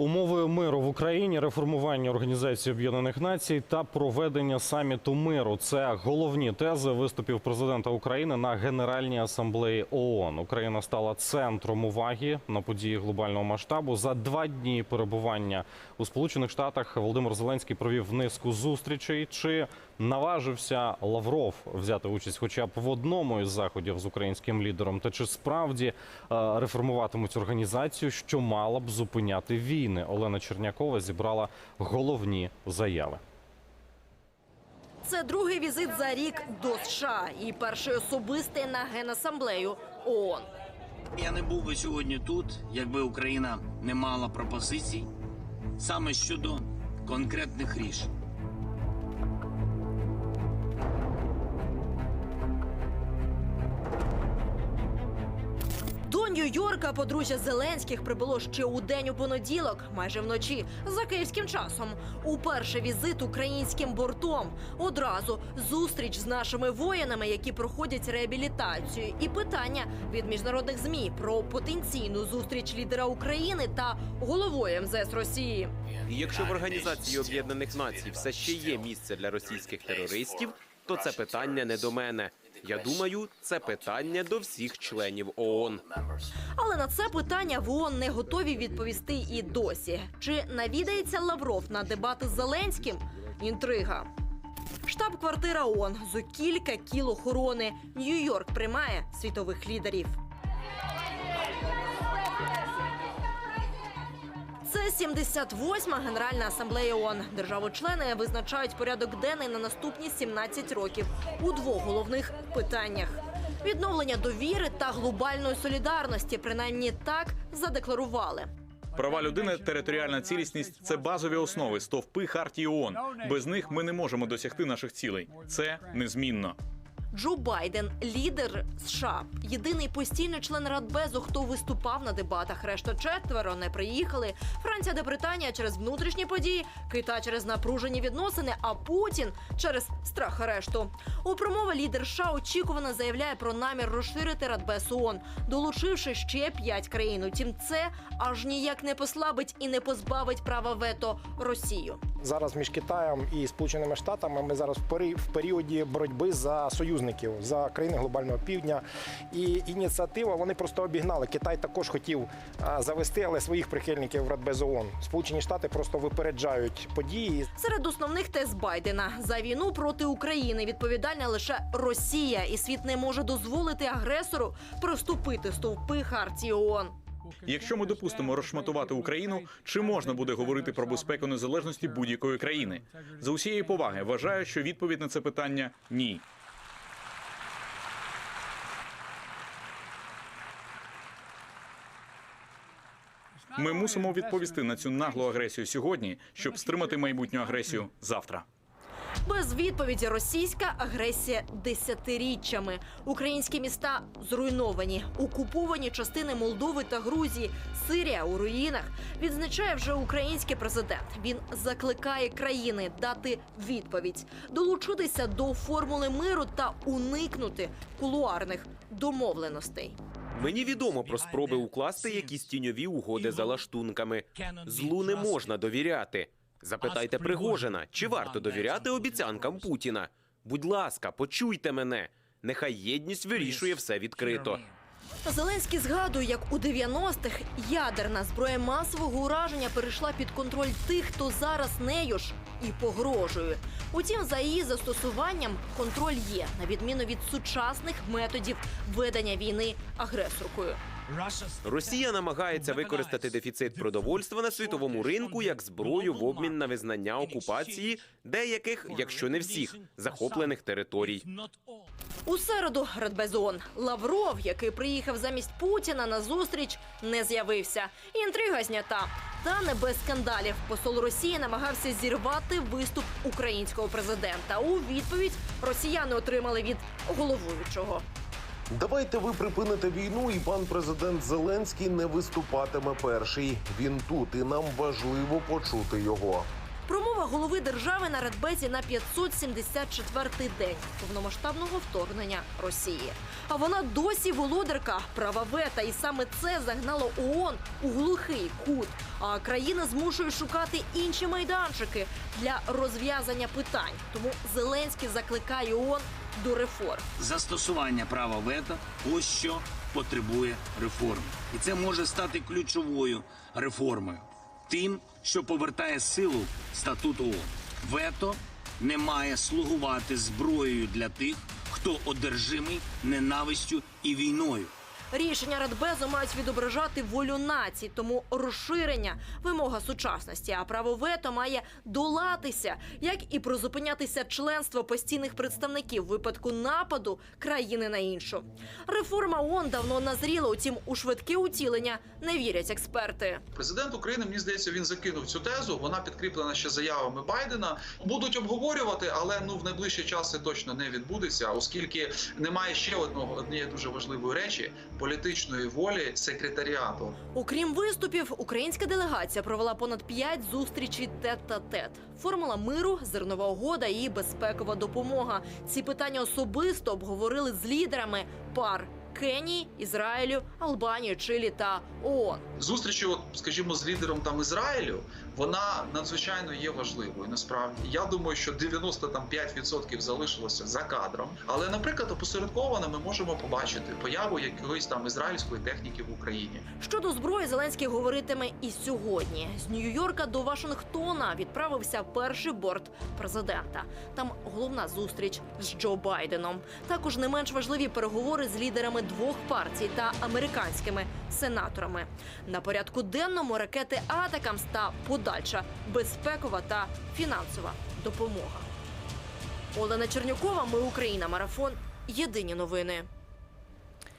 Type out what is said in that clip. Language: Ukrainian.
Умови миру в Україні, реформування Організації Об'єднаних Націй та проведення саміту миру це головні тези виступів президента України на Генеральній асамблеї ООН. Україна стала центром уваги на події глобального масштабу. За два дні перебування у Сполучених Штатах Володимир Зеленський провів низку зустрічей. Чи наважився Лавров взяти участь, хоча б в одному із заходів з українським лідером? Та чи справді е, реформуватимуть організацію, що мала б зупиняти війни? Олена Чернякова зібрала головні заяви. Це другий візит за рік до США і перший особистий на генасамблею ООН. Я не був би сьогодні тут, якби Україна не мала пропозицій саме щодо конкретних рішень. Нью-Йорка подружжя Зеленських прибуло ще у день у понеділок, майже вночі, за київським часом. Уперше візит українським бортом. Одразу зустріч з нашими воїнами, які проходять реабілітацію, і питання від міжнародних змі про потенційну зустріч лідера України та головою МЗС Росії. Якщо в Організації Об'єднаних Націй все ще є місце для російських терористів, то це питання не до мене. Я думаю, це питання до всіх членів ООН. Але на це питання в ООН не готові відповісти і досі. Чи навідається Лавров на дебати з Зеленським? Інтрига. Штаб-квартира ООН зо кілька кіл охорони. Нью-Йорк приймає світових лідерів. 78-ма Генеральна асамблея ООН. Держави-члени визначають порядок денний на наступні 17 років у двох головних питаннях: відновлення довіри та глобальної солідарності. Принаймні так задекларували. Права людини, територіальна цілісність це базові основи, стовпи хартії ООН. Без них ми не можемо досягти наших цілей. Це незмінно. Джо Байден, лідер США, єдиний постійний член Радбезу, хто виступав на дебатах. Решта четверо не приїхали. Франція та Британія через внутрішні події, Китай через напружені відносини, а Путін через страх арешту. У промові лідер США очікувано заявляє про намір розширити Радбез ООН, долучивши ще п'ять країн. Утім, це аж ніяк не послабить і не позбавить права вето Росію. Зараз між Китаєм і Сполученими Штатами ми зараз в пері- періоді боротьби за союзників за країни глобального півдня. І ініціатива вони просто обігнали. Китай також хотів завести, але своїх прихильників в Радбез ООН. Сполучені Штати просто випереджають події. Серед основних тез Байдена за війну проти України відповідальна лише Росія, і світ не може дозволити агресору проступити стовпи хартії ООН. Якщо ми допустимо розшматувати Україну, чи можна буде говорити про безпеку незалежності будь-якої країни? За усієї поваги вважаю, що відповідь на це питання ні. Ми мусимо відповісти на цю наглу агресію сьогодні, щоб стримати майбутню агресію завтра. Без відповіді російська агресія десятиріччями. Українські міста зруйновані, окуповані частини Молдови та Грузії. Сирія у руїнах відзначає вже український президент. Він закликає країни дати відповідь, долучитися до формули миру та уникнути кулуарних домовленостей. Мені відомо про спроби укласти якісь тіньові угоди за лаштунками. Злу не можна довіряти. Запитайте Пригожина, чи варто довіряти обіцянкам Путіна? Будь ласка, почуйте мене. Нехай єдність вирішує все відкрито. Зеленський згадує, як у 90-х ядерна зброя масового ураження перейшла під контроль тих, хто зараз нею ж і погрожує. Утім, за її застосуванням контроль є, на відміну від сучасних методів ведення війни агресоркою. Росія намагається використати дефіцит продовольства на світовому ринку як зброю в обмін на визнання окупації деяких, якщо не всіх, захоплених територій. У середу Радбез Лавров, який приїхав замість Путіна на зустріч, не з'явився. Інтрига знята. Та не без скандалів. Посол Росії намагався зірвати виступ українського президента. У відповідь росіяни отримали від головуючого. Давайте ви припините війну, і пан президент Зеленський не виступатиме перший. Він тут, і нам важливо почути його. Промова голови держави на Радбезі на 574-й день повномасштабного вторгнення Росії. А вона досі володарка права вета, і саме це загнало ООН у глухий кут. А країни змушують шукати інші майданчики для розв'язання питань. Тому Зеленський закликає ООН до реформ. Застосування права вето ось що потребує реформи. І це може стати ключовою реформою. Тим, що повертає силу статуту ООН. Вето не має слугувати зброєю для тих, хто одержимий ненавистю і війною. Рішення Радбезу мають відображати волю націй, тому розширення вимога сучасності, а право вето має долатися, як і призупинятися членство постійних представників в випадку нападу країни на іншу. Реформа ООН давно назріла, утім у швидке утілення не вірять експерти. Президент України, мені здається, він закинув цю тезу. Вона підкріплена ще заявами Байдена. Будуть обговорювати, але ну в найближчий час це точно не відбудеться, оскільки немає ще одного однієї дуже важливої речі політичної волі секретаріату. Окрім виступів, українська делегація провела понад п'ять зустрічей тет-та-тет. Формула миру, зернова угода і безпекова допомога. Ці питання особисто обговорили з лідерами пар Кенії, Ізраїлю, Албанії, Чилі та ООН. Зустрічі, от скажімо, з лідером там Ізраїлю, вона надзвичайно є важливою. Насправді я думаю, що 95% залишилося за кадром. Але, наприклад, опосередковано ми можемо побачити появу якоїсь там ізраїльської техніки в Україні. Щодо зброї, Зеленський говоритиме і сьогодні. З Нью-Йорка до Вашингтона відправився перший борт президента. Там головна зустріч з Джо Байденом. Також не менш важливі переговори з лідерами двох партій та американськими сенаторами. На порядку денному ракети Атакамс та подальша безпекова та фінансова допомога. Олена Чернюкова. Ми Україна. Марафон. Єдині новини.